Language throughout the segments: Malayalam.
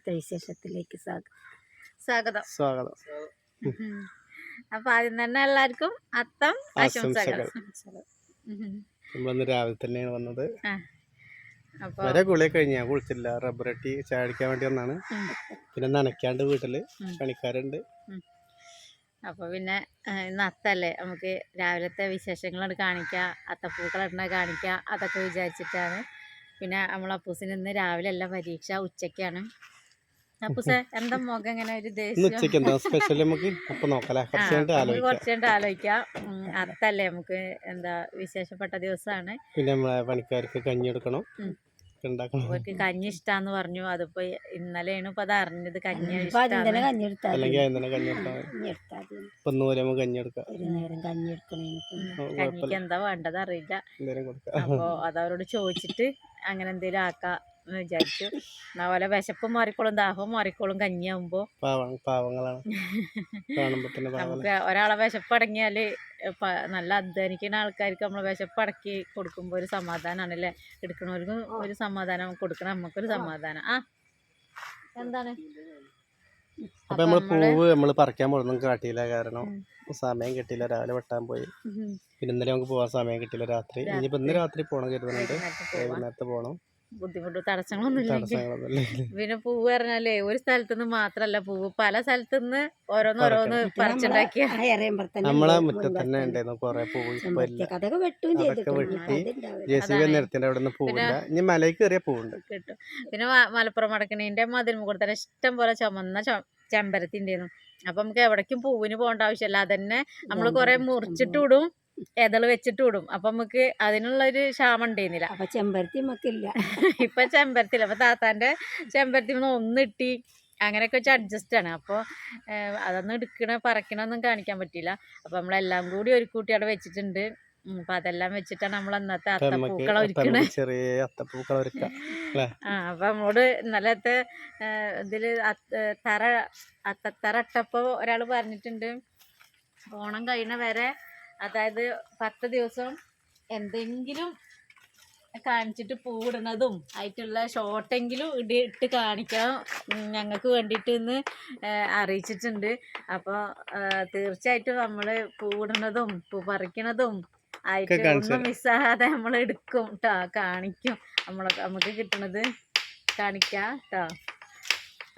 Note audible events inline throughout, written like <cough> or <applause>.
ഇന്നത്തെ വിശേഷത്തിലേക്ക് സ്വാഗതം. സ്വാഗതം. അപ്പൊ ആദ്യം തന്നെ എല്ലാവർക്കും അത്തം ആശംസകൾ. രാവിലെ തന്നെയാണ് വന്നത്. വരെ കുളി കഴിഞ്ഞ ഞാൻ കുളിച്ചില്ല. റബ്ബർ അട്ടി ചാടിക്കാൻ വേണ്ടി വന്നാണ്. പിന്നെ നനയ്ക്കാണ്ട് വീട്ടിൽ. പണിക്കാരുണ്ട്. അപ്പൊ പിന്നെ ഇന്ന് അത്തല്ലേ? നമുക്ക് രാവിലത്തെ വിശേഷങ്ങളോട് കാണിക്കാം. അത്തപ്പൂക്കളിടണ കാണിക്കാം. അതൊക്കെ വിചാരിച്ചിട്ടാണ്. പിന്നെ നമ്മളപ്പൂസിന് ഇന്ന് രാവിലെ അല്ല പരീക്ഷ ഉച്ചക്കാണ് എന്താ മുഖം ഇങ്ങനെ ഒരു ഉച്ചയ്ക്ക് എന്താ സ്പെഷ്യൽ നമുക്ക് അപ്പൊ നോക്കല്ലേ ആലോചിക്കാം. അത്തല്ലേ നമുക്ക് എന്താ വിശേഷപ്പെട്ട ദിവസമാണ് പിന്നെ നമ്മളെ പണിക്കാർക്ക് കഞ്ഞി എടുക്കണം. അവർക്ക് കഞ്ഞി ഇഷ്ടാന്ന് പറഞ്ഞു. അതിപ്പോ ഇന്നലെയാണ് ഇപ്പൊ അത് അറിഞ്ഞത്. കഞ്ഞി കഞ്ഞിക്ക് എന്താ വേണ്ടത് അറിയില്ല. കൊടുക്കാം. അപ്പൊ അതവരോട് ചോദിച്ചിട്ട് അങ്ങനെ എന്തേലും ആക്കാം. എന്ന് വിചാരിച്ചു. അതുപോലെ വിശപ്പും മാറിക്കോളും ദാഹവും മാറിക്കോളും കഞ്ഞിയാവുമ്പോ. പാവ പാവങ്ങളാണ്. <laughs> നമുക്ക് ഒരാളെ വിശപ്പടങ്ങിയാൽ അടങ്ങിയാൽ നല്ല അധ്വാനിക്കുന്ന ആൾക്കാർക്ക് നമ്മൾ വിശപ്പടക്കി കൊടുക്കുമ്പോ ഒരു സമാധാനമാണ് അല്ലേ? എടുക്കണവർക്ക് ഒരു സമാധാനം കൊടുക്കണം നമുക്കൊരു സമാധാനം. ആ എന്താണ്? അപ്പൊ നമ്മൾ പൂവ് നമ്മൾ പറിക്കാൻ പോലും കാട്ടിയില്ല കാരണം സമയം കിട്ടിയില്ല രാവിലെ വെട്ടാൻ പോയി. പിന്നെ ഇന്നലെ നമുക്ക് പോകാൻ സമയം കിട്ടിയില്ല രാത്രി. ഇനിയിപ്പോ ഇന്ന് രാത്രി പോകണം കരുതുന്നുണ്ട്. വൈകുന്നേരത്തെ പോണം വൈകുന്നേരത്ത് പോകണം ബുദ്ധിമുട്ട് തടസ്സങ്ങളൊന്നും ഇല്ലെങ്കിൽ പിന്നെ പൂവ് പറഞ്ഞാലേ ഒരു സ്ഥലത്തു നിന്ന് മാത്രല്ല പൂവ്. പല സ്ഥലത്തുനിന്ന് ഓരോന്ന് ഓരോന്ന് പറിച്ചുണ്ടാക്കിയ. നമ്മളെ മുറ്റത്ത് തന്നെ ഉണ്ടായിരുന്നു കൊറേ പൂവ്. അതൊക്കെ വെട്ടും നിരത്തിന്റെ അവിടെ നിന്ന് പൂവില്ല. ഇനി മലയ്ക്ക് കയറിയ പൂവുണ്ട്. കിട്ടും. പിന്നെ മലപ്പുറം മടക്കണീന്റെ മതിൽ മുകളിൽ തന്നെ ഇഷ്ടം പോലെ ചുമന്ന ചൊ- ചെമ്പരത്തി അപ്പൊ നമുക്ക് എവിടേക്കും പൂവിന് പോകേണ്ട ആവശ്യമില്ല. അതന്നെ നമ്മൾ കുറെ മുറിച്ചിട്ട് വിടും. എതൾ വെച്ചിട്ട് വിടും അപ്പൊ നമുക്ക് അതിനുള്ള ഒരു ക്ഷാമം ഉണ്ടായിരുന്നില്ല. അപ്പൊ ചെമ്പരത്തി നമുക്കില്ല <laughs> ഇപ്പൊ ചെമ്പരത്തില്ല. അപ്പൊ താത്താന്റെ ചെമ്പരത്തി ഒന്നിട്ടി അങ്ങനെയൊക്കെ വെച്ച് അഡ്ജസ്റ്റ് ആണ്. അപ്പോൾ അതൊന്നും എടുക്കണ പറക്കണൊന്നും കാണിക്കാൻ പറ്റില്ല അപ്പൊ നമ്മളെല്ലാം കൂടി ഒരു കൂട്ടി അവിടെ വെച്ചിട്ടുണ്ട്. അപ്പൊ അതെല്ലാം വെച്ചിട്ടാണ് നമ്മൾ അന്നത്തെ ഒരുക്കണേ. ചെറിയ ഒരുക്കാം അല്ലേ? <laughs> ആ അപ്പൊ നമ്മോട് ഇന്നലത്തെ ഇതിൽ തറ അത്തത്തറ ഇട്ടപ്പോ ഒരാൾ പറഞ്ഞിട്ടുണ്ട്. ഓണം കഴിഞ്ഞ വരെ അതായത് പത്ത് ദിവസം എന്തെങ്കിലും കാണിച്ചിട്ട് പൂവിടുന്നതും ആയിട്ടുള്ള ഷോട്ടെങ്കിലും ഇടി ഇട്ട് കാണിക്കാൻ ഞങ്ങൾക്ക് വേണ്ടിയിട്ട് ഇന്ന് അറിയിച്ചിട്ടുണ്ട്. അപ്പോൾ തീർച്ചയായിട്ടും നമ്മൾ പൂവിടുന്നതും പൂ പറിക്കണതും ആയിട്ട് ഒന്നും മിസ്സാകാതെ നമ്മൾ എടുക്കും കേട്ടോ കാണിക്കും. നമ്മൾ നമുക്ക് കിട്ടണത് കാണിക്കാം കേട്ടോ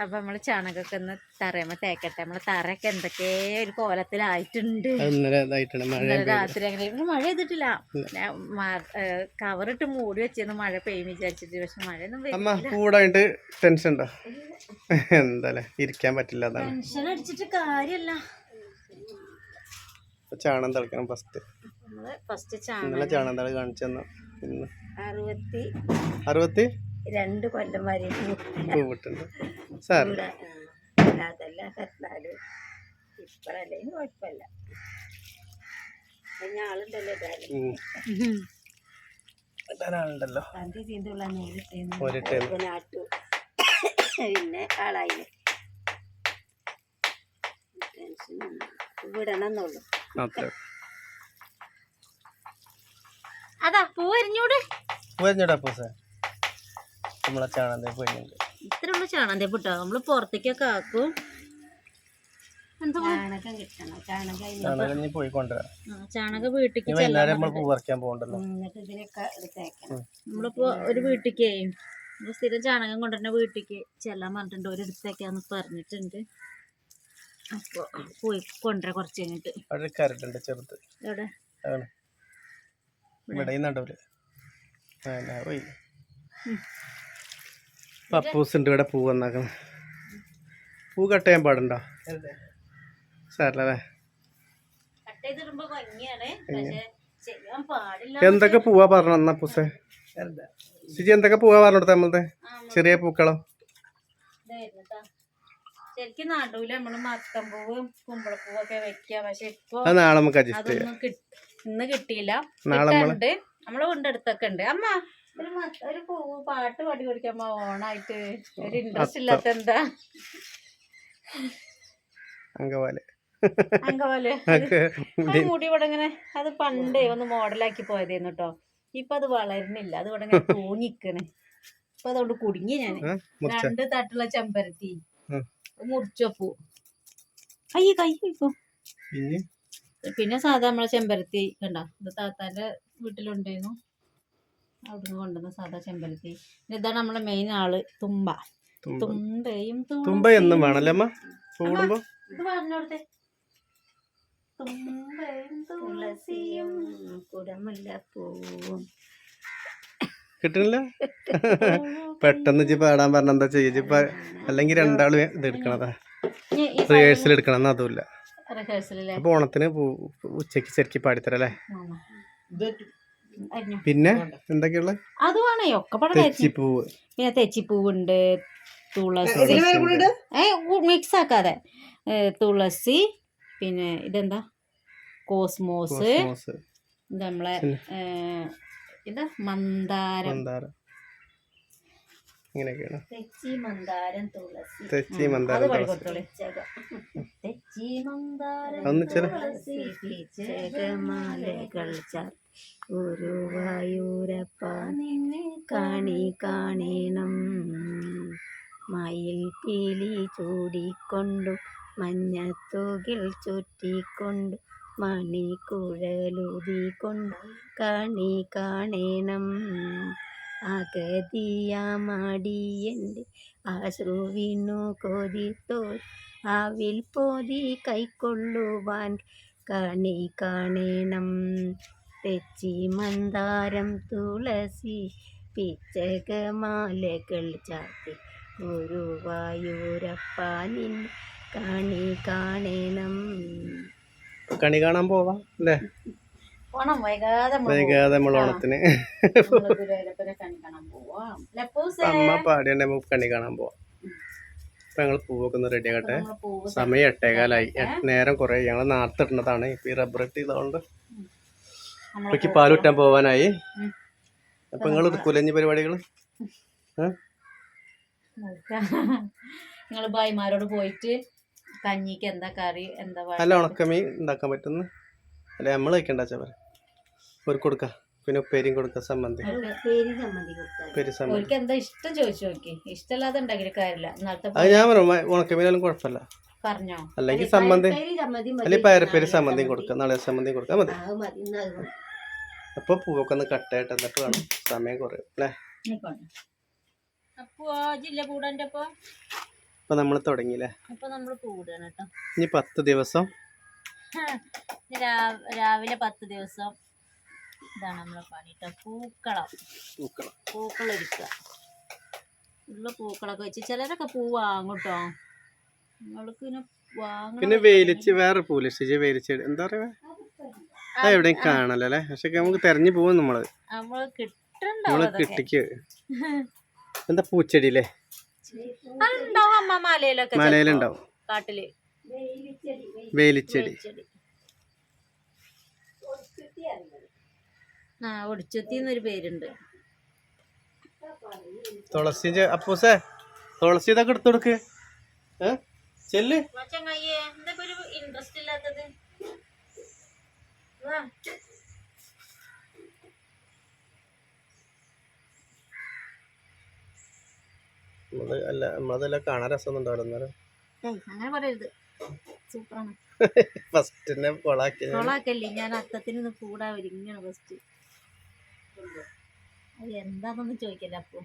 അപ്പം നമ്മൾ ചാണകമൊക്കെ ഒന്ന് തറയുമ്പോ തേക്കട്ടെ. നമ്മളെ തറയൊക്കെ എന്തൊക്കെ ഒരു കോലത്തിലായിട്ടുണ്ട്. രാത്രി അങ്ങനെ മഴ ചെയ്തിട്ടില്ല. കവറിട്ട് മൂടി വെച്ചിരുന്നു. മഴ പെയ്യും വിചാരിച്ചിട്ട്. പക്ഷെ മഴയൊന്നും അമ്മ പൂടായിട്ട് ടെൻഷൻ ഉണ്ടോ? എന്താല്ലേ? ഇരിക്കാൻ പറ്റില്ല ടെൻഷൻ അടിച്ചിട്ട് കാര്യല്ല. ഇപ്പൊ ചാണം തളിക്കണം ഫസ്റ്റ് ഫസ്റ്റ് ചാണകം ചാണം തളി കാണിച്ചു അറുപത്തി അറുപത്തി? രണ്ട് കൊല്ലം വരെ പൂവിട്ടുണ്ട് സാർ. അതല്ല ഇപ്പഴല്ലേ കുഴപ്പമില്ല. ആളുണ്ടല്ലോ. പിന്നെ ആട്ടു പിന്നെ ആളായില്ലേ ടെൻഷനൊന്നും വിടണമെന്നുള്ളൂ. അത്രേ. അതാ പൂ എരിഞ്ഞൂട് പോയിരുന്നോടാ പൂസ നമ്മളെ ചാണന്തേ പോയിട്ടുണ്ട് ഇത്രയുള്ള ചാണാന്തേപ്പ് ഇട്ടോ നമ്മൾ പുറത്തേക്കൊക്കെ ആക്കും. എന്താ ചാണകം വൈകുന്നേരം നമ്മൾ പൂ പറിക്കാൻ പോകണ്ടല്ലോ. നമ്മളിപ്പോ ഒരു വീട്ടിക്ക് നമ്മൾ സ്ഥിരം ചാണകം കൊണ്ടുവരുന്ന വീട്ടിക്ക് ചെല്ലാൻ പറഞ്ഞിട്ടുണ്ട്. ഒരു എടുത്തേക്കാന്ന് പറഞ്ഞിട്ടുണ്ട്. അപ്പൊ പോയി കൊണ്ടുവരാം കുറച്ച് കഴിഞ്ഞിട്ട്. അവിടെ ചെറുത്. എവിടെ? ആണ് ഇവിടെ. നടുവിൽ. പോയി. ഉം. പപ്പൂസ് ഉണ്ട് ഇവിടെ പൂ വന്നേക്കുന്നത് പൂ കട്ട് ചെയ്യാൻ പാടുണ്ടോ? സാറല്ലേ എന്തൊക്കെ പൂവാ പറഞ്ഞു എന്നാ പൂസേ സിജി എന്തൊക്കെ പൂവാ പറഞ്ഞു കൊടുത്ത നമ്മളത്തെ ചെറിയ പൂക്കളോ. ശരിക്കും നടൂൽ. നമ്മൾ മത്തമ്പൂവ് കുമ്പളപ്പൂവൊക്കെ വെക്കാം. പക്ഷെ ഇപ്പൊ നാളെ നമുക്ക് അഡ്ജസ്റ്റ് ചെയ്യാം. ഇന്ന് കിട്ടിയില്ല. നാളെ നമ്മൾ കൊണ്ടെടുത്തൊക്കെ ഉണ്ട്. അമ്മ ഒരു പാട്ട് പാടി കൊടുക്കാമ്മ ഓണായിട്ട്. ഒരു ഇൻട്രസ്റ്റ് ഇല്ലാത്ത എന്താ? അങ്കവാലെ അങ്കവാലെ മുടി ഇവിടെ ഇങ്ങനെ അത് പണ്ടേ ഒന്ന് മോഡലാക്കി പോയതായിരുന്നു കേട്ടോ ഇപ്പൊ അത് വളരുന്നില്ല. അത് ഇവിടെ ഇങ്ങനെ തൂങ്ങിക്കണ്. ഇപ്പൊ അതുകൊണ്ട് കുടുങ്ങി ഞാൻ രണ്ട് തട്ടുള്ള ചെമ്പരത്തി. മുറിച്ചപ്പൂ അയ്യ കൈ ഇപ്പൊ പിന്നെ സാധാ നമ്മളെ ചെമ്പരത്തി കണ്ട? ഇത് താത്താന്റെ വീട്ടിലുണ്ടായിരുന്നു. അവിടുന്ന് കൊണ്ടുവന്ന സാധാ ചെമ്പരത്തി. ഇതാണ് നമ്മളെ മെയിൻ ആൾ തുമ്പ. തുമ്പ. തുമ്പയും തുമ്പ എന്നും വേണല്ലേ അമ്മ? കൂടുമ്പോ ഇത് പറഞ്ഞോടത്തെ തുമ്പയും തുളസിയും. കിട്ടണില്ല? പെട്ടെന്ന് ഇജ്ജ് പാടാൻ പറഞ്ഞ എന്താ ചെയ്യ? അല്ലെങ്കിൽ രണ്ടാളും ഇത് എടുക്കണതാ റിഹേഴ്സൽ എടുക്കണം അതുമില്ല. അപ്പൊ ഓണത്തിന് ഉച്ചയ്ക്ക് ശരിക്കും പാടിത്തരല്ലേ? പിന്നെ എന്തൊക്കെയുള്ള അതുമാണ് വേണേ ഒക്കെ പടം തെച്ചിപ്പൂവ്. പിന്നെ തെച്ചിപ്പൂവുണ്ട് തുളസി. ഏ മിക്സ് ആക്കാതെ. തുളസി പിന്നെ ഇതെന്താ? കോസ്മോസ്. കോസ്മോസ്. ഇത് നമ്മളെ ഇതാ മന്ദാരം. മന്ദാരം. ഇങ്ങനെയൊക്കെയാണ്. തെച്ചി മന്ദാരം തുളസി. തെച്ചി മന്ദാരം തുളസി. കൊടുത്തോളെ തെച്ചി ഗുരുവായൂരപ്പ നിന്നെ കാണി കാണണം. മയിൽ പീലി ചൂടിക്കൊണ്ടും മഞ്ഞത്തൂകിൽ ചുറ്റിക്കൊണ്ടും മണിക്കുഴലൂതിക്കൊണ്ടും കാണി കാണണം. അഗതിയാമാടിയന്റെ ആശ്രുവിനു കൊതിത്തോൽ ആവിൽ പോതി കൈക്കൊള്ളുവാൻ കാണി കാണണം. തെച്ചി മന്ദാരം തുളസി പിച്ചകമാലകൾ ചാത്തി ഗുരുവായൂരപ്പാനിൻ കണി കാണി കാണണം. കണി കാണാൻ പോവാം അല്ലേ? ഓണം വൈകാതെ വൈകാതെ നമ്മൾ ഓണത്തിന്. അമ്മ പാടിയുണ്ടെ നമുക്ക് കണി കാണാൻ പോവാം. അപ്പൊ ഞങ്ങൾ പൂവൊക്കെ ഒന്ന് റെഡി ആകട്ടെ. സമയം എട്ടേകാലായി. നേരം കുറെ ഞങ്ങൾ നാർത്തിടുന്നതാണ്. ഇപ്പൊ ഈ റബ്ബർ ഇട്ട് ചെയ്തോണ്ട് നമ്മൾ ഇപ്പൊക്ക് പാലുറ്റാൻ പോവാനായി. അപ്പൊ നിങ്ങൾ കുലഞ്ഞ പരിപാടികൾ നിങ്ങൾ ഭായിമാരോട് പോയിട്ട് കഞ്ഞിക്ക് എന്താ കറി എന്താ അല്ല നല്ല ഉണക്കമീൻ ഉണ്ടാക്കാൻ പറ്റുന്ന? അല്ലെ നമ്മൾ കഴിക്കണ്ട ചവർ ഒരു കൊടുക്ക. പിന്നെ ഉപ്പേരിയും കൊടുക്ക സംബന്ധി എന്താ ഇഷ്ടം ചോദിച്ചു നോക്കി. ഇഷ്ടമല്ലാതെ ഉണ്ടാക്കിയ കാര്യമില്ല. അത് ഞാൻ പറഞ്ഞു ഉണക്കമീനാലും കുഴപ്പമില്ല. അല്ലെങ്കിൽ സമ്മതി മതി അല്ലെങ്കിൽ പയറപ്പേര് സമ്മന്തിയും കൊടുക്കാം നാളെ സമ്മന്തിയും കൊടുക്കാൻ മതി. അപ്പൊ പൂവൊക്കെ ഒന്ന് കട്ടായിട്ട് എന്നിട്ട് വേണം സമയം കുറയും അല്ലേ? അപ്പോ നമ്മൾ നമ്മൾ തുടങ്ങിയില്ലേ ഇനി പത്ത് ദിവസം. രാവിലെ പത്ത് ദിവസം ഇതാണ് നമ്മളെ പണി പൂക്കളം. പൂക്കളം. ഒരുക്കുക. ഉള്ള പൂക്കളൊക്കെ വെച്ച് ചിലരൊക്കെ പൂ വാങ്ങും കേട്ടോ പിന്നെ വേലിച്ച് വേറെ പൂലിച്ച് വേലിച്ച് എന്താ പറയാ അത് എവിടെയും കാണല്ലോ അല്ലേ? പക്ഷെ നമുക്ക് തെരഞ്ഞു പോകും നമ്മൾ. നമ്മൾ കിട്ടിക്ക്. <laughs> എന്താ പൂച്ചെടിയിലെ മലയിലുണ്ടാവും. കാട്ടിൽ? വേലിച്ചെടി ചെടി ആ ഒടിച്ചുത്തി എന്നൊരു പേരുണ്ട്. തുളസി അപ്പൂസേ തുളസി ഇതൊക്കെ എടുത്തു കൊടുക്ക്. ഏ? ചെല്ല്. ചങ്ങയ്യേ എന്താ ഒരു ഇൻട്രസ്റ്റ് ഇല്ലാത്തത്? വാ. നമ്മൾ അല്ല നമ്മളതെല്ലാം കാണാൻ രസം ഉണ്ടാവില്ല അന്നേരം. ഏയ് അങ്ങനെ പറയരുത്. സൂപ്പറാണ്. ഫസ്റ്റ് തന്നെ കൊളാക്കി കൊളാക്കല്ലേ? ഞാൻ അത്തത്തിന് ഒന്ന് കൂടാ ഒരുങ്ങാണ് ഫസ്റ്റ് അത് എന്താന്നൊന്നും ചോദിക്കല്ല അപ്പൊ?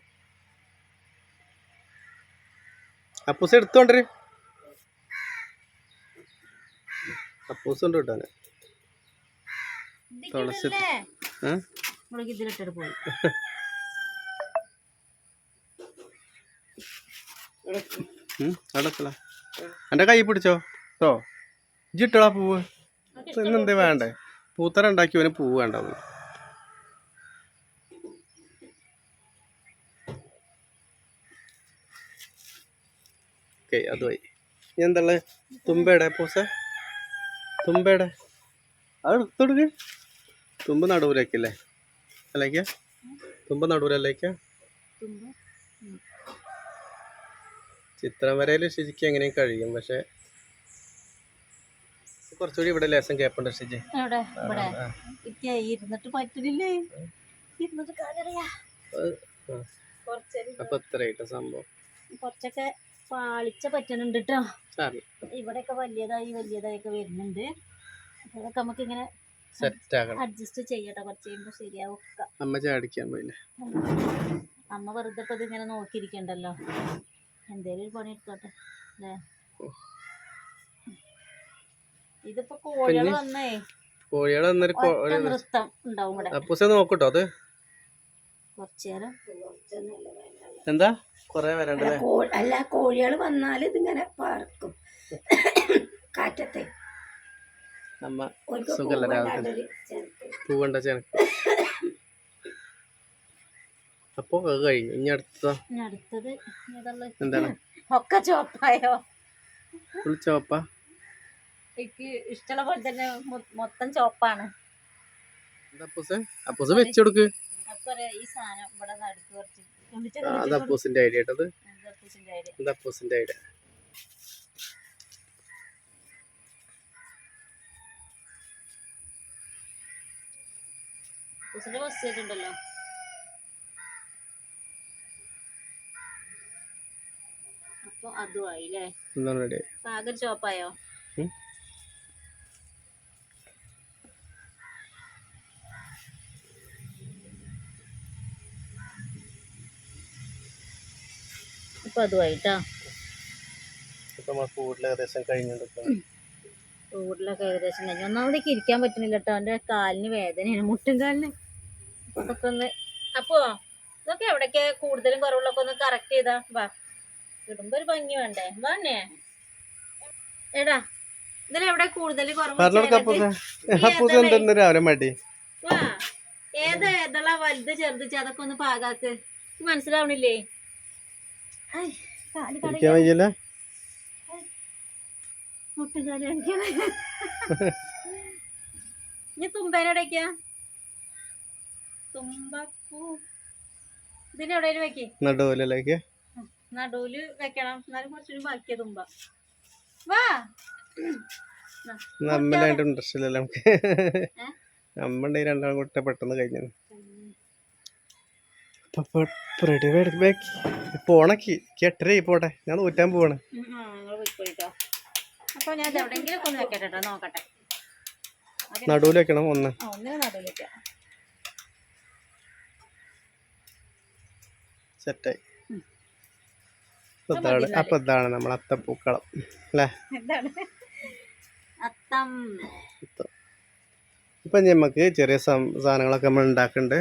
അപ്പൂസ് എടുത്തോണ്ടര്. ഉണ്ട് അവന്. തുളസി. എന്റെ കൈ പിടിച്ചോ? കേട്ടോ ഇജിട്ടോളാ പൂവ്. ഇന്നെന്തേ വേണ്ടേ? പൂത്തറ ഉണ്ടാക്കിയവന് പൂവ് വേണ്ടത് ഓക്കെ അതുമായി ഇനി എന്തുള്ള തുമ്പയുടെ പൂസ. തുമ്പയുടെ അത് എടുത്തോടുക്ക്. തുമ്പ് നടുവിലേക്കല്ലേ? അല്ലേക്ക തുമ്പ നടുവിലല്ലേക്ക ചിത്രം വരയിൽ ഷിജിക്ക് എങ്ങനെയും കഴിയും പക്ഷെ കുറച്ചുകൂടി ഇവിടെ ലേസം കേപ്പുണ്ട് ഷിജി ഇരുന്നിട്ട് പറ്റില്ലേ ഇരുന്നിട്ട് അപ്പൊ എത്രയായിട്ട് സംഭവം. കുറച്ചൊക്കെ പാളിച്ച പറ്റുന്നുണ്ട് കേട്ടോ ഇവിടെയൊക്കെ വലിയതായി വലിയതായി ഒക്കെ വരുന്നുണ്ട്. അതൊക്കെ നമുക്ക് ഇങ്ങനെ അഡ്ജസ്റ്റ് ചെയ്യട്ടോ. കുറച്ച് കഴിയുമ്പോ ശരിയാവും അമ്മ ചാടിക്കാൻ പോയില്ലേ? അമ്മ വെറുതെ ഇപ്പൊ ഇതിങ്ങനെ നോക്കിയിരിക്കണ്ടല്ലോ. എന്തേലും ഒരു പണി എടുത്തോട്ടെ അല്ലേ? ഇതിപ്പോ കോഴികൾ വന്നേ. കോഴികൾ നൃത്തം ഉണ്ടാവും ഇവിടെ. നോക്കൂട്ടോ അത്. കുറച്ചേരം എന്താ? കൊറേ വരണ്ടല്ലേ? കോ- അല്ല കോഴികൾ വന്നാൽ ഇതിങ്ങനെ പറക്കും കാറ്റത്തെ. അമ്മ സുഖല്ല രാവിലെ. പൂവണ്ട ചെനക്ക്. അപ്പൊ അത് കഴിഞ്ഞു. ഇനി അടുത്ത ഇനി അടുത്തത്. എന്താണ്? ഒക്കെ ചോപ്പായോ? ഫുൾ ചോപ്പ? എനിക്ക് ഇഷ്ടമുള്ള പോലെ തന്നെ മൊത്തം ചോപ്പാണ്. എന്താ അപ്പൂസ? അപ്പൂസ വെച്ചു കൊടുക്ക്. ഈ സാധനം ഇവിടെ നടുക്ക് കുറച്ച് അത് അപ്പൂസിന്റെ ഐഡിയ കേട്ടത്? എന്താ അപ്പൂസിന്റെ ഐഡിയ. അപ്പൊ അതും ആയില്ലേ? എന്താണ് റെഡി അപ്പൊ ആകെ ഒരു ചോപ്പായോ ഇപ്പൊ അതുമായിട്ടാ ചൂടിലൊക്കെ ഏകദേശം കഴിഞ്ഞു. ഒന്നാമതേക്ക് ഇരിക്കാൻ പറ്റുന്നില്ല കേട്ടോ അവന്റെ കാലിന് വേദനയാണ് മുട്ടും കാലിന്. അതൊക്കെ ഒന്ന് അപ്പോ ഇതൊക്കെ എവിടൊക്കെ കൂടുതലും കുറവുള്ളൊക്കെ ഒന്ന് കറക്റ്റ് ചെയ്താ. വാ. ഇടുമ്പോ ഒരു ഭംഗി വേണ്ടേ? വാണേ എടാ ഇതിലെവിടെ കൂടുതൽ കുറവ് ഏതാ രാവിലെ മടി. വാ. ഏത് ഏതള വലുത് ചെറുത് അതൊക്കെ ഒന്ന് പാകാക്ക്. മനസ്സിലാവണില്ലേ? ഇരിക്കാൻ വയ്യല്ല? ഇനി തുമ്പേനെവിടേക്കാ തുമ്പപ്പൂ. ഇതിനെവിടെയും വെക്ക്. നടുവിലേക്ക് നടുവിൽ വെക്കണം. എന്നാലും കുറച്ചൊരു ബാക്കിയ തുമ്പ. വാ. നമ്മളായിട്ട് ഇൻട്രസ്റ്റ് ഇല്ലല്ലോ നമുക്ക്. നമ്മുടെ രണ്ടാം ഈ പെട്ടെന്ന് കഴിഞ്ഞു. റെഡി ബാക്കി പോണക്കി കെട്ടരേ പോട്ടെ. ഞാൻ നൂറ്റാൻ പോവാണ്. നടുവിൽ വെക്കണം ഒന്ന്. സെറ്റായി. അപ്പൊ ഇതാണ് അപ്പൊ ഇതാണ് നമ്മൾ അത്തപ്പൂക്കളം അല്ലേ? ഇപ്പൊ- ഇപ്പൊ നമുക്ക് ചെറിയ സാധനങ്ങളൊക്കെ നമ്മൾ ഉണ്ടാക്കുന്നുണ്ട്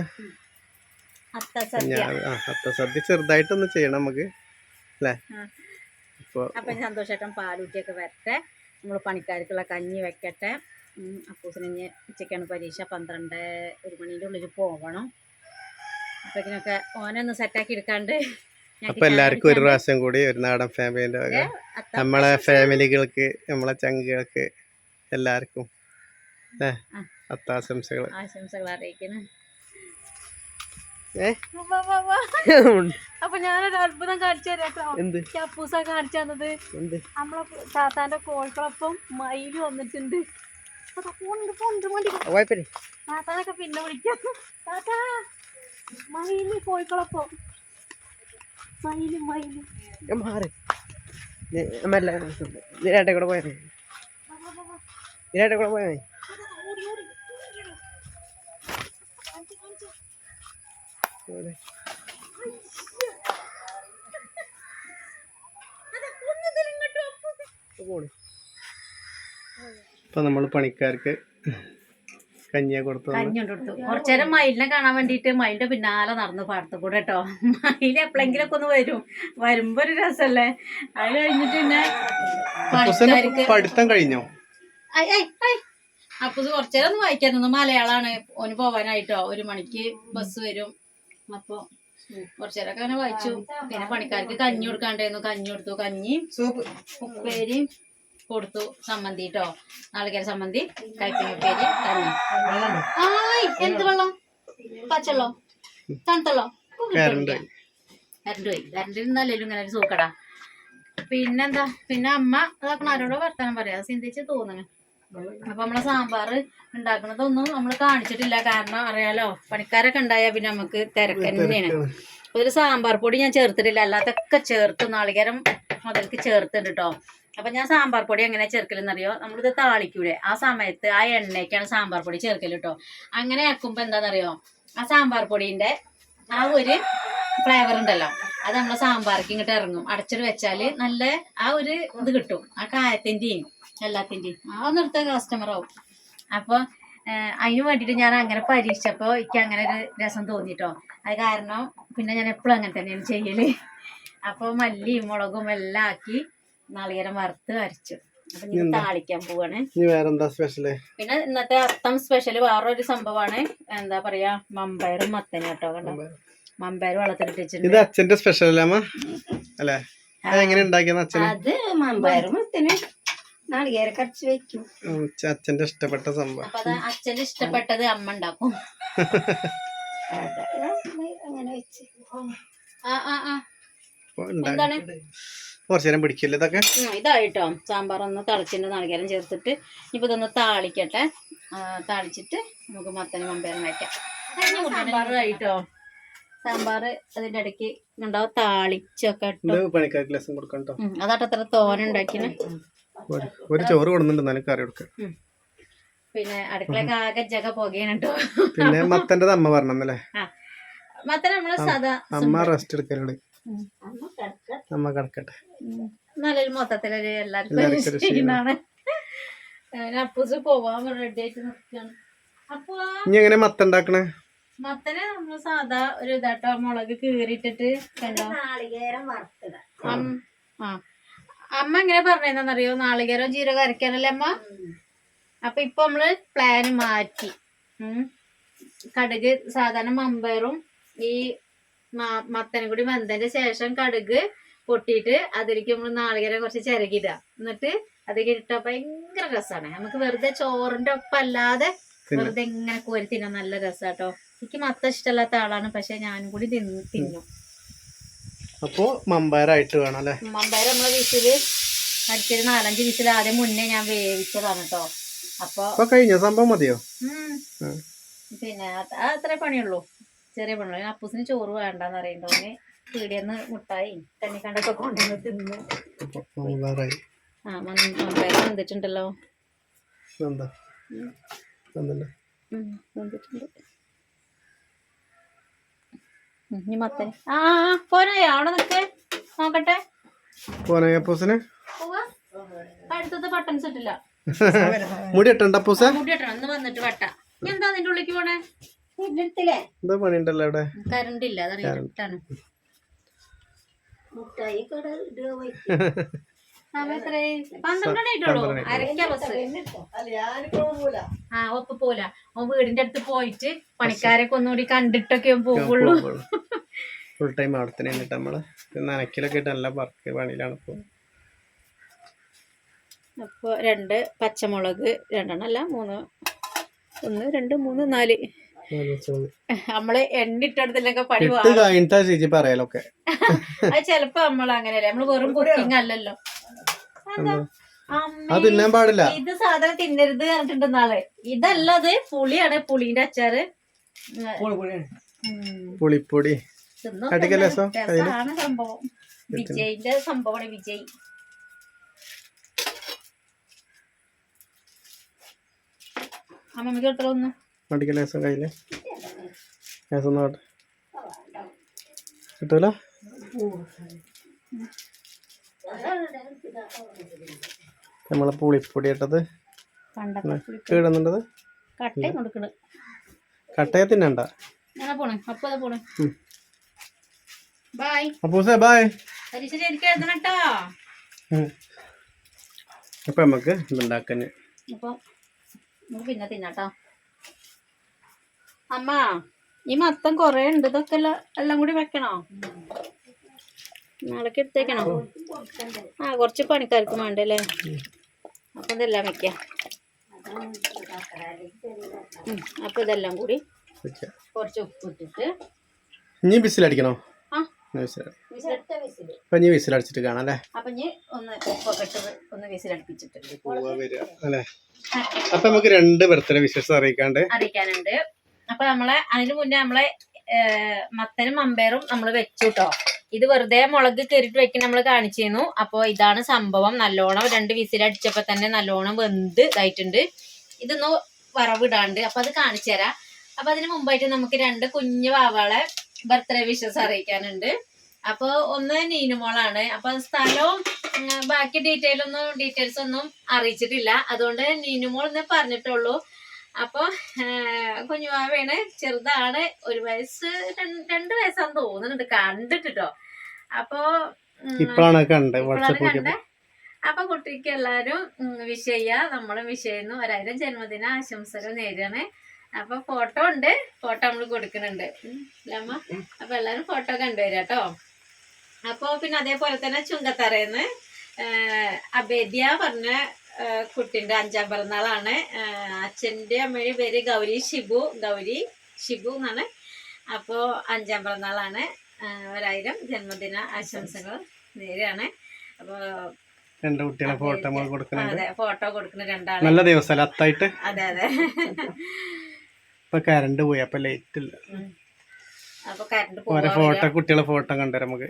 ഞാൻ ആ അത്ത സദ്യ ചെറുതായിട്ടൊന്ന് ചെയ്യണം നമുക്ക്. അല്ലേ? അപ്പൊ പാലൂറ്റിയൊക്കെ സന്തോഷേട്ടൻ പാലൂട്ടിയൊക്കെ വരട്ടെ. നമ്മൾ പണിക്കാർക്കുള്ള കഞ്ഞി വെക്കട്ടെ. അപ്പൂസിന് ഇനി ഉച്ചയ്ക്കാണ് പരീക്ഷ. പന്ത്രണ്ട് ഒരു മണീന്റെ ഉള്ളിൽ പോകണം അപ്പൊ ഇതിനൊക്കെ ഓനൊന്ന് സെറ്റാക്കി എടുക്കാണ്ട് അപ്പൊ എല്ലാവർക്കും ഒരു പ്രാവശ്യം കൂടി ഒരു നാടൻ ഫാമിലിന്റെ വക. നമ്മളെ ഫാമിലികൾക്ക് നമ്മളെ ചങ്കുകൾക്ക് എല്ലാവർക്കും. അത്താശംസകൾ ആശംസകൾ അറിയിക്കുന്നു. ഏ? അപ്പൊ ഞാനൊരു അത്ഭുതം കാണിച്ചു തരാം ചപ്പൂസ കാണിച്ചു തന്നത് നമ്മളെ താത്താന്റെ കോഴിക്കളൊപ്പം മയിൽ വന്നിട്ടുണ്ട് മതി താത്താനൊക്കെ പിന്നെ വിളിക്കാം താത്താ മയിൽ കോഴിക്കളൊപ്പം മയിൽ മയിൽ മാറി ഇതിനാട്ടെ കൂടെ പോയാ ഇതിനാട്ടെ കൂടെ പോയാ മതി ഇവിടെ. ഇപ്പൊ നമ്മൾ പണിക്കാർക്ക് കഞ്ഞിയെ കൊടുത്തു. കഞ്ഞി കൊടുത്തു. കുറച്ചേരം മയിലിനെ കാണാൻ വേണ്ടിയിട്ട് മയിലിന്റെ പിന്നാലെ നടന്നു പാടത്ത് കൂടെ കേട്ടോ മയിൽ എപ്പോഴെങ്കിലൊക്കെ ഒന്ന് വരും. വരുമ്പോ ഒരു രസല്ലേ? അത് കഴിഞ്ഞിട്ട് പിന്നെ പഠിത്തം കഴിഞ്ഞോ. അപ്പൊ കുറച്ചേരം ഒന്ന് വായിക്കാൻ മലയാളാണ്. ഓന് പോവാനായിട്ടോ. ഒരു മണിക്ക് ബസ് വരും. അപ്പൊ കുറച്ചേരൊക്കെ അങ്ങനെ വായിച്ചു പിന്നെ പണിക്കാർക്ക് കഞ്ഞി കൊടുക്കാണ്ടായിരുന്നു. കഞ്ഞി കൊടുത്തു. കഞ്ഞി ഉപ്പേരി കൊടുത്തു. സമ്മന്തി കേട്ടോ നാളികേര സമ്മന്തി കഴിക്കുന്ന ഉപ്പേരി കഞ്ഞി. ആയ് എന്ത് വെള്ളം? പച്ചവെള്ളം? തണുത്തല്ലോ കറണ്ട് കറണ്ട് പോയി. കറണ്ട് ഇരുന്നല്ലേലും ഇങ്ങനെ ഒരു സൂക്കടാ. പിന്നെന്താ? പിന്നെ അമ്മ അതൊക്കെ ആരോടോ വർത്താനം പറയാ. ചിന്തിച്ച് തോന്നുന്നു അപ്പൊ നമ്മളെ സാമ്പാർ ഉണ്ടാക്കണതൊന്നും നമ്മൾ കാണിച്ചിട്ടില്ല. കാരണം അറിയാലോ പണിക്കാരൊക്കെ ഉണ്ടായാൽ പിന്നെ നമുക്ക് തിരക്ക് തന്നെയാണ്. ഒരു സാമ്പാർ പൊടി ഞാൻ ചേർത്തിട്ടില്ല. അല്ലാത്തൊക്കെ ചേർത്ത് നാളികേരം മുതൽക്ക് ചേർത്തിട്ടുണ്ട് കേട്ടോ അപ്പൊ ഞാൻ സാമ്പാർ പൊടി എങ്ങനെ ചേർക്കലെന്നറിയോ? നമ്മളിത് താളിക്കൂടെ ആ സമയത്ത് ആ എണ്ണയ്ക്കാണ് സാമ്പാർ പൊടി ചേർക്കൽ കേട്ടോ അങ്ങനെ ആക്കുമ്പോ എന്താണെന്നറിയോ ആ സാമ്പാർ പൊടിന്റെ ആ ഒരു ഫ്ലേവർ ഉണ്ടല്ലോ. അത് നമ്മളെ സാമ്പാർക്ക് ഇങ്ങോട്ട് ഇറങ്ങും. അടച്ചിട്ട് വെച്ചാൽ നല്ല ആ ഒരു ഇത് കിട്ടും. ആ കായത്തിന്റെയും എല്ലാത്തിന്റെയും. ആ നൃത്ത കസ്റ്റമർ ആവും. അപ്പൊ ഏഹ്, അതിന് വേണ്ടിയിട്ട് ഞാൻ അങ്ങനെ പരീക്ഷിച്ചപ്പോ എനിക്ക് അങ്ങനെ ഒരു രസം തോന്നിട്ടോ. അത് കാരണം പിന്നെ ഞാൻ എപ്പോഴും അങ്ങനെ തന്നെയാണ് ചെയ്യൽ. അപ്പൊ മല്ലിയും മുളകും എല്ലാം ആക്കി നാളികേരം വറുത്ത് അരച്ചു. അപ്പൊ താളിക്കാൻ പോവാണ്. ഇനി വേറെന്താ സ്പെഷ്യൽ പിന്നെ ഇന്നത്തെ അത്തം സ്പെഷ്യൽ വേറൊരു സംഭവമാണ് എന്താ പറയാ മമ്പയറും മത്തനും കേട്ടോ കണ്ടോ? മമ്പയർ. വെള്ളത്തിലിട്ടിട്ടുണ്ട് ഇത് അച്ഛന്റെ സ്പെഷ്യൽ അല്ലേ അല്ലേ? എങ്ങനെ അത് മമ്പയറും മത്തിന്. വെക്കും. അച്ഛന്റെ ഇഷ്ടപ്പെട്ട സംഭവം. അപ്പൊ അത് ഇഷ്ടപ്പെട്ടത് അമ്മ ഉണ്ടാക്കും. അങ്ങനെ വെച്ച്. ആ ആ എന്താണ്? കുറച്ചു നേരം പിടിക്കില്ല ഇതൊക്കെ? ഇതായിട്ടോ. സാമ്പാർ ഒന്ന് തിളച്ചിട്ട് നാളികേരം ചേർത്തിട്ട് ഇപ്പൊ ഇതൊന്ന് താളിക്കട്ടെ. ആ, താളിച്ചിട്ട് നമുക്ക് മത്തനും മമ്പയറും വയ്ക്കാം. സാമ്പാർ ആയിട്ടോ? സാമ്പാർ അതിന്റെ ഇടയ്ക്ക് ഉണ്ടാവും താളിച്ചൊക്കെ അതാട്ടത്ര ഇത് ഒരു- ചോറ് കൊടുക്കുന്നുണ്ട് എന്നാലും കറി കൊടുക്കാം പിന്നെ അടുക്കളക്ക് ആകെ ജഗ പുകയാണ് പിന്നെ മത്തന്റെ അമ്മ പറഞ്ഞല്ലേ ആ. മത്തൻ നമ്മൾ സാധാ അമ്മ റെസ്റ്റ് എടുക്കലുണ്ട്. അമ്മ കിടക്ക അമ്മ കിടക്കട്ടെ. നല്ലൊരു മൊത്തത്തിലൊരു എല്ലാവർക്കും ക്ഷീണാണ്. അപ്പൂസ് പോവാൻ റെഡി ആയിട്ട് നിൽക്കാണ് അപ്പൊ ഇനി എങ്ങനെ മത്ത ഉണ്ടാക്കണേ? മത്തന് നമ്മൾ സാധാ ഒരു ഇതാട്ടോ മുളക് കീറിട്ടിട്ട് കണ്ടോ നാളികേരം വറുത്തിട ആ. അമ്മ എങ്ങനെ പറഞ്ഞോ നാളികേരം ജീരകം അരക്കാനല്ലേ അമ്മ? അപ്പൊ ഇപ്പൊ നമ്മൾ പ്ലാൻ മാറ്റി. കടുക് സാധാരണ മമ്പയറും ഈ മത്തനും കൂടി വെന്തതിന്റെ ശേഷം കടുക് പൊട്ടിയിട്ട് അതിലേക്ക് നമ്മൾ നാളികേരം കുറച്ച് ചിരകിടുക എന്നിട്ട് അതിലേക്ക് ഇട്ടാ ഭയങ്കര രസമാണ് നമുക്ക് വെറുതെ ചോറിന്റെ ഒപ്പം അല്ലാതെ വെറുതെ ഇങ്ങനെ കോരി തിന്നാൻ നല്ല രസാട്ടോ. എനിക്ക് മത്ത ഇഷ്ടമല്ലാത്ത ആളാണ് പക്ഷെ ഞാനും കൂടി തിന്നു തിന്നു. അപ്പോ മമ്പയറായിട്ട് വേണം അല്ലേ? മമ്പയർ നമ്മളെ വീട്ടിൽ അടിച്ചൊരു നാലഞ്ച് വിസിൽ ആദ്യം മുന്നേ ഞാൻ വേവിച്ചതാണ് കേട്ടോ അപ്പൊ അപ്പോൾ കഴിഞ്ഞ? സംഭവം മതിയോ. പിന്നെ അത്ര അത് അത്രേ പണിയുള്ളൂ. ചെറിയ പണിയുള്ളൂ. അപ്പൂസിന് ചോറ് വേണ്ടെന്ന് അറിയണ്ടോന്ന് പീടിയെന്ന് മുട്ടായി കണ്ണിക്കണ്ടൊക്കെ കൊണ്ടുവന്ന് തിന്ന്. ആ മമ്പയർ വന്നിട്ടുണ്ടല്ലോ. എന്താ ഇനി മത്തൻ. ആ പോരായോ? അവിടെ നിക്ക്. നോക്കട്ടെ. പോനെ അപ്പൂസിന്? പോവാ. അടുത്തത് ബട്ടൺസ് ഇട്ടില്ല <laughs> മുടി ഇട്ടണ്ട അപ്പൂസ? മുടി ഇട്ടണം ഇന്ന് വന്നിട്ട് വട്ട. ഇനി എന്താ നിന്റെ ഉള്ളിക്ക് പോണേ? എന്താ പണിയുണ്ടല്ലോ അവിടെ? കറണ്ട് ഇല്ല അതാണ് മുട്ടായി കട <laughs> ആ ഒപ്പ് പോല ഓൻ വീടിന്റെ അടുത്ത് പോയിട്ട് പണിക്കാരൊക്കെ ഒന്നുകൂടി കണ്ടിട്ടൊക്കെ പോകുള്ളൂ പോവുള്ളൂ. ഫുൾ ടൈം അവിടെ തന്നെ എന്നിട്ട് നമ്മൾ നനക്കിലൊക്കെ ഇട്ട് നല്ല വർക്ക് പണിയിലാണ് ഇപ്പൊ. അപ്പൊ രണ്ട് പച്ചമുളക് രണ്ടെണ്ണം അല്ല മൂന്ന് ഒന്ന് രണ്ട് മൂന്ന് നാല്. നമ്മൾ എണ്ണിട്ടടുത്തില്ലൊക്കെ പണി കഴിഞ്ഞിട്ടാ ചേച്ചി പറയലൊക്കെ. <laughs> അത് ചെലപ്പോ നമ്മൾ അങ്ങനെയല്ലേ നമ്മൾ വെറും കുക്കിംഗ് അല്ലല്ലോ. അത് തിന്നാൻ പാടില്ല. ഇത് സാധനം തിന്നരുത് പറഞ്ഞിട്ടുണ്ട് നാളെ. ഇതല്ലത് പുളിയാണ് പുളിന്റെ അച്ചാറ്. പുളിപ്പൊടി. അടിക്കല്ലേ സംഭവം. വിജയിന്റെ സംഭവമാണ് വിജയ്. അമ്മമ്മക്ക് എത്ര ഒന്ന്. മടിക്കൽ ലേസം കയ്യിൽ ലേസം നോട്ടെ കിട്ടൂല? നമ്മളെ പുളിപ്പൊടി. ഇട്ടത് കിടന്നുണ്ടത് കട്ടയും തിന്നണ്ട. ബായ്. അപ്പൂസേ അപ്പൊ നമുക്ക് പിന്നെ തിന്നാട്ടോ അമ്മ ഈ മത്തം കൊറേ ഉണ്ട്. ഇതൊക്കെ എല്ലാം കൂടി വെക്കണോ? നാളേക്ക് എടുത്തേക്കണോ? ആ കുറച്ച് പണിക്കാർക്ക് വേണ്ടല്ലേ? അപ്പൊ ഇതെല്ലാം വെക്കാം. അപ്പം ഇതെല്ലാം കൂടി കുറച്ച് ഉപ്പ് ഇട്ടിട്ട് ഇനി വിസിലടിക്കണോ അപ്പൊ ഇനി വിസിലടിച്ചിട്ട് കാണാം അല്ലേ? അപ്പൊ ഇനി ഒന്ന് ഒന്ന് വിസിലടുപ്പിച്ചിട്ട് അല്ലേ? അപ്പൊ നമുക്ക് രണ്ട് ബർത്ത്ഡേ വിശേഷം അറിയിക്കാണ്ട്. അറിയിക്കാനുണ്ട്. അപ്പൊ നമ്മളെ അതിന് മുന്നേ നമ്മളെ മത്തനും അമ്പയറും നമ്മൾ വെച്ചു കേട്ടോ ഇത് വെറുതെ മുളക് കയറിട്ട് വെക്കാൻ നമ്മൾ കാണിച്ചിരുന്നു. അപ്പോൾ ഇതാണ് സംഭവം. നല്ലോണം രണ്ട് വിസിലടിച്ചപ്പോൾ തന്നെ നല്ലോണം വെന്ത് ഇതായിട്ടുണ്ട്. ഇതൊന്ന് വറവിടാണ്ട്. അപ്പോൾ അത് കാണിച്ചു തരാം. അപ്പോൾ അതിന് മുമ്പായിട്ട് നമുക്ക് രണ്ട് കുഞ്ഞു വാവാളെ ബർത്ത്ഡേ വിഷസ് അറിയിക്കാനുണ്ട്. അപ്പോൾ ഒന്ന് നീനുമോളാണ്. അപ്പോൾ സ്ഥലവും ബാക്കി ഡീറ്റെയിൽ ഒന്നും ഡീറ്റെയിൽസ് ഒന്നും അറിയിച്ചിട്ടില്ല. അതുകൊണ്ട് നീനുമോൾ എന്ന് പറഞ്ഞിട്ടുള്ളൂ. കുഞ്ഞു കുഞ്ഞുവാവയാണ് ചെറുതാണ്. ഒരു വയസ്സ് രണ്ട് വയസ്സാന്ന് തോന്നുന്നുണ്ട്. കണ്ടിട്ടോ അപ്പൊ ഇപ്പോഴാണ് കണ്ടത് വാട്സപ്പ് അപ്പൊ കുട്ടിക്ക് എല്ലാരും വിഷ് ചെയ്യാ നമ്മളും വിഷ് ചെയ്യുന്നു. ഒരായിരം ജന്മദിന ആശംസകൾ നേരിടണേ അപ്പൊ ഫോട്ടോ ഉണ്ട് ഫോട്ടോ നമ്മൾ കൊടുക്കുന്നുണ്ട്. അമ്മ അപ്പൊ എല്ലാരും ഫോട്ടോ കണ്ടുവരാട്ടോ അപ്പൊ പിന്നെ അതേപോലെ തന്നെ ചുങ്കത്തറയെന്ന് അബേദ്യ പറഞ്ഞ കുട്ടിന്റെ അഞ്ചാം പിറന്നാളാണ്. അച്ഛന്റെ അമ്മയുടെ പേര് ഗൗരി ഷിബു ഗൗരി ഷിബു എന്നാണ്. അപ്പോ അഞ്ചാം പിറന്നാളാണ്. ഒരായിരം ജന്മദിന ആശംസകൾ നേരെയാണ്. അപ്പൊ രണ്ട് കുട്ടികളെ ഫോട്ടോ കൊടുക്കുന്നുണ്ട്. ഫോട്ടോ കൊടുക്കുന്ന രണ്ടാൾ നല്ല ദിവസം അത്തായിട്ട്? അതെ അതെ. ഇപ്പൊ കറണ്ട് പോയി അപ്പൊ ലൈറ്റ് ഇല്ല. അപ്പൊ കറണ്ട് ഫോട്ടോ കുട്ടികളെ ഫോട്ടോ കണ്ടു നമുക്ക്.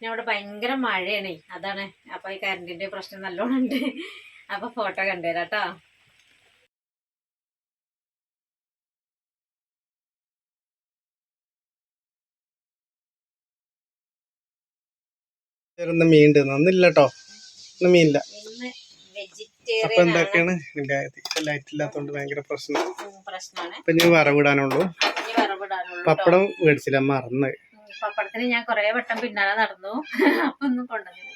ഇവിടെ അവിടെ ഭയങ്കര മഴയാണ് അതാണ്. അപ്പൊ ഈ കറണ്ടിന്റെ പ്രശ്നം നല്ലോണം ഉണ്ട്. അപ്പൊ ഫോട്ടോ കണ്ടുതരാം കേട്ടോ. ഇന്ന് മീൻ ഉണ്ട് അന്നില്ല കേട്ടോ ഇന്ന് മീനില്ല അപ്പൊ എന്തൊക്കെയാണ്? ലൈറ്റ് ഇല്ലാത്തോണ്ട് ഭയങ്കര പ്രശ്നം. അപ്പൊ ഇനി വറവിടാനുള്ളൂ. പപ്പടം മേടിച്ചില്ല മറന്ന്. പപ്പടത്തിന് ഞാൻ കൊറേ വട്ടം പിന്നാലെ നടന്നു. അപ്പൊ ഒന്നും കൊണ്ടുവന്നില്ല.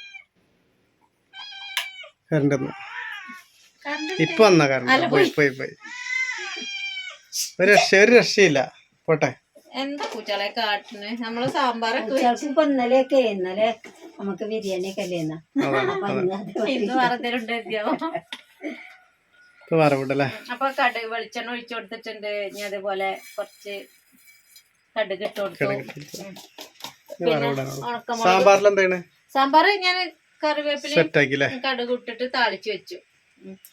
കറണ്ട് ഇപ്പൊ വന്ന കാരണം കറണ്ട് പോയി പോയി പോയി. ഒരു രക്ഷ ഒരു രക്ഷയില്ല. പോട്ടെ. എന്താ പൂച്ചാളെ കാട്ടിന് നമ്മൾ സാമ്പാറൊക്കെ വെച്ച് ഇപ്പൊ ഇന്നലെയൊക്കെ ഇന്നലെ നമുക്ക് ബിരിയാണി ഒക്കെ അല്ലേ ഇന്ന് അതാണ് അപ്പൊ കടുക് വെളിച്ചെണ്ണ ഒഴിച്ചു കൊടുത്തിട്ടുണ്ട്. ഇനി അതേപോലെ കുറച്ച് കടുക് ഇട്ട് കൊടുത്തു. എന്താണ്? സാമ്പാർ ഞാൻ കറിവേപ്പില കടുക് ഇട്ടിട്ട് താളിച്ചു വെച്ചു.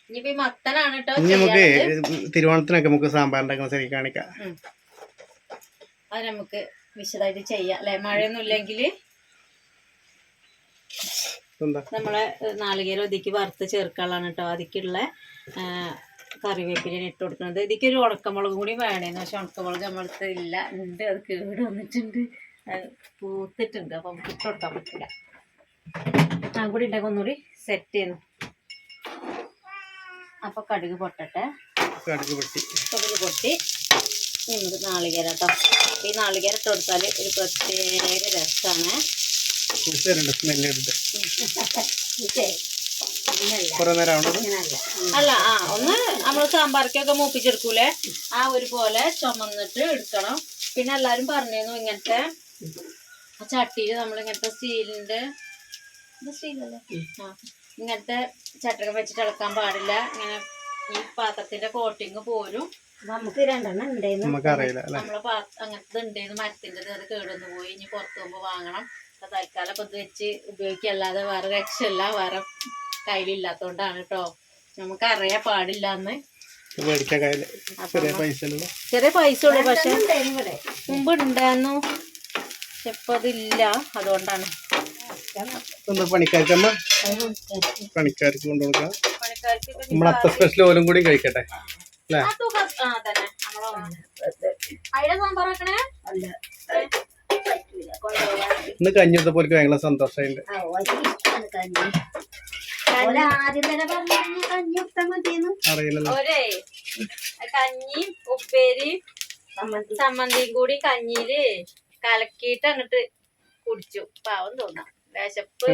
ഇനിയിപ്പോ ഈ മത്തനാണ് കേട്ടോ ഇനി നമുക്ക്. തിരുവോണത്തിനൊക്കെ നമുക്ക് സാമ്പാറിന്റെ ശരി കാണിക്കാം. അത് നമുക്ക് വിശദമായിട്ട് ചെയ്യാം അല്ലെ? മഴയൊന്നും ഇല്ലെങ്കിൽ നമ്മളെ നാളികേരം ഇതിക്ക് വറുത്ത് ചേർക്കാനുള്ളതാണ് കേട്ടോ. അതിക്കുള്ള ആ, കറിവേപ്പിലാണ് ഇട്ട് കൊടുക്കുന്നത്. ഇതിക്ക് ഒരു ഉണക്കമുളകും കൂടി വേണേന്ന് പക്ഷെ ഉണക്കമുളക് നമ്മളടുത്ത് ഇല്ല. ഉണ്ട് അത് കേട് വന്നിട്ടുണ്ട്. പൂത്തിട്ടുണ്ട്. അപ്പം നമുക്ക് ഇട്ട് കൊടുക്കാൻ പറ്റില്ല. ആ കൂടി ഉണ്ടെങ്കിൽ ഒന്നുകൂടി സെറ്റ് ചെയ്യുന്നു. അപ്പൊ കടുക് പൊട്ടട്ടെ. കടുക് പൊട്ടി. കടുക് പൊട്ടി. നമുക്ക് നാളികേര കേട്ടോ. ഈ നാളികേര ഇട്ട് കൊടുത്താൽ ഒരു പ്രത്യേക രസമാണ് അല്ല ആ ഒന്ന് നമ്മൾ സാമ്പാർക്കൊക്കെ മൂപ്പിച്ചെടുക്കൂലേ? ആ ഒരു പോലെ ചുമന്നിട്ട് എടുക്കണം. പിന്നെ എല്ലാരും പറഞ്ഞിരുന്നു ഇങ്ങനത്തെ ആ ചട്ടിയിൽ നമ്മൾ ഇങ്ങനത്തെ സ്റ്റീലിന്റെ സ്റ്റീലല്ലേ? ആ ഇങ്ങനത്തെ ചട്ടകം വെച്ചിട്ട് ഇളക്കാൻ പാടില്ല. ഇങ്ങനെ ഈ പാത്രത്തിന്റെ കോട്ടിങ് പോരും. നമുക്ക് രണ്ടെണ്ണം ഉണ്ടായിരുന്നു നമുക്കറിയില്ല നമ്മളെ പാ അങ്ങനത്തെ ഉണ്ടായിരുന്നു മരത്തിന്റെ അത് കേടൊന്നു പോയി ഇനി പുറത്തു പോകുമ്പോ വാങ്ങണം. അപ്പൊ തൽക്കാലം ഇപ്പൊ ഇത് വെച്ച് ഉപയോഗിക്കല്ലാതെ വേറെ രക്ഷയില്ല. വേറെ കയ്യിലില്ലാത്തോണ്ടാണ് കേട്ടോ. നമുക്കറിയാൻ പാടില്ല എന്ന് ചെറിയ പൈസ ഉള്ളൂ ചെറിയ പൈസ ഉള്ളു പക്ഷെ മുമ്പ് ഉണ്ടായിരുന്നു. ഇപ്പൊ അതില്ല. അതുകൊണ്ടാണ്. പണിക്കാർക്ക് കൊണ്ടു കൊടുക്കാം പണിക്കാർക്ക് കൊണ്ടുകൊടുക്കാം. നമ്മൾ അത്ത സ്പെഷ്യൽ ഓലും കൂടി കഴിക്കട്ടെ. ഇന്ന് കഞ്ഞത്ത പോലെ ഭയങ്കര സന്തോഷമായിട്ടുണ്ട് കഞ്ഞി. ഉപ്പേരി ചമ്മന്തിയും കൂടി കഞ്ഞിയിൽ കലക്കിട്ട് അങ്ങോട്ട് കുടിച്ചു. പാവം തോന്നാം. വിശപ്പ്?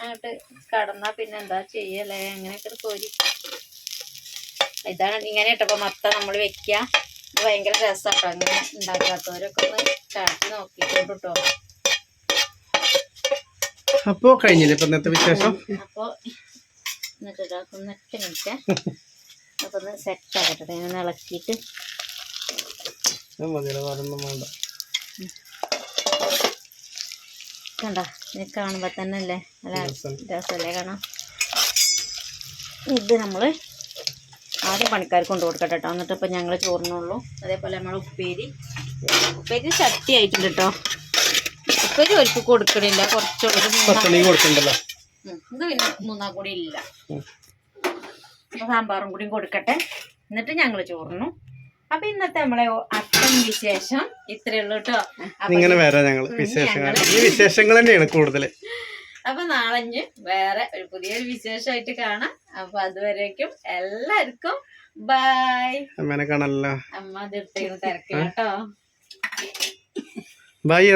അങ്ങോട്ട് കടന്നാ പിന്നെന്താ ചെയ്യലേ? ചെയ്യല്ലേ അങ്ങനെയൊക്കെ കോരി ഇതാണ് ഇങ്ങനെ ഇട്ടപ്പോൾ മത്ത നമ്മൾ വെക്കുക ഇത് ഭയങ്കര രസമാട്ടോ അങ്ങനെ ഉണ്ടാക്കാത്തവരൊക്കെ ഒന്ന് ചാട്ടി നോക്കിയിട്ടുണ്ട് കേട്ടോ അപ്പോ കഴിഞ്ഞില്ലേ ഇപ്പൊ ഇന്നത്തെ വിശേഷം? അപ്പൊ എന്നിട്ട് ഇതാക്കുന്ന ഒറ്റ മിനിറ്റ്. അപ്പൊ ഒന്ന് സെറ്റ് ആക്കട്ടെ ഞാൻ ഇളക്കിയിട്ട്. ആ, മതിയല്ലോ വേറൊന്നും വേണ്ട. കണ്ട? ഇത് കാണുമ്പോ തന്നെ അല്ലേ? അല്ല രസമല്ലേ കാണാം ഇത് നമ്മൾ ആദ്യം പണിക്കാർക്ക് കൊണ്ട് കൊടുക്കട്ടെ കേട്ടോ എന്നിട്ട് ഇപ്പം ഞങ്ങൾ ചോറിനുള്ളൂ. അതേപോലെ നമ്മൾ ഉപ്പേരി. ഉപ്പേരി ചട്ടി ആയിട്ടുണ്ട് കേട്ടോ ഉപ്പേരി ഒരിക്കൽ കൊടുക്കണില്ല. കുറച്ചുള്ളൂ ഇത്. പിന്നെ മൂന്നാം കൂടി ഇല്ല. സാമ്പാറും കൂടിയും കൊടുക്കട്ടെ. എന്നിട്ട് ഞങ്ങൾ ചോറിനു. അപ്പൊ ഇന്നത്തെ നമ്മളെ അത്തം വിശേഷം ഇത്രയുള്ളൂ കേട്ടോ ഇങ്ങനെ വരാം ഞങ്ങൾ വിശേഷങ്ങൾ. ഈ വിശേഷങ്ങൾ തന്നെയാണ് കൂടുതൽ അപ്പൊ നാളെ വേറെ ഒരു പുതിയൊരു വിശേഷമായിട്ട് കാണാം. അപ്പൊ അതുവരേക്കും എല്ലാവർക്കും ബൈ അമ്മനെ കാണല്ലോ അമ്മ അത് എടുത്തേക്കുന്ന ബൈ കേട്ടോ ബായ്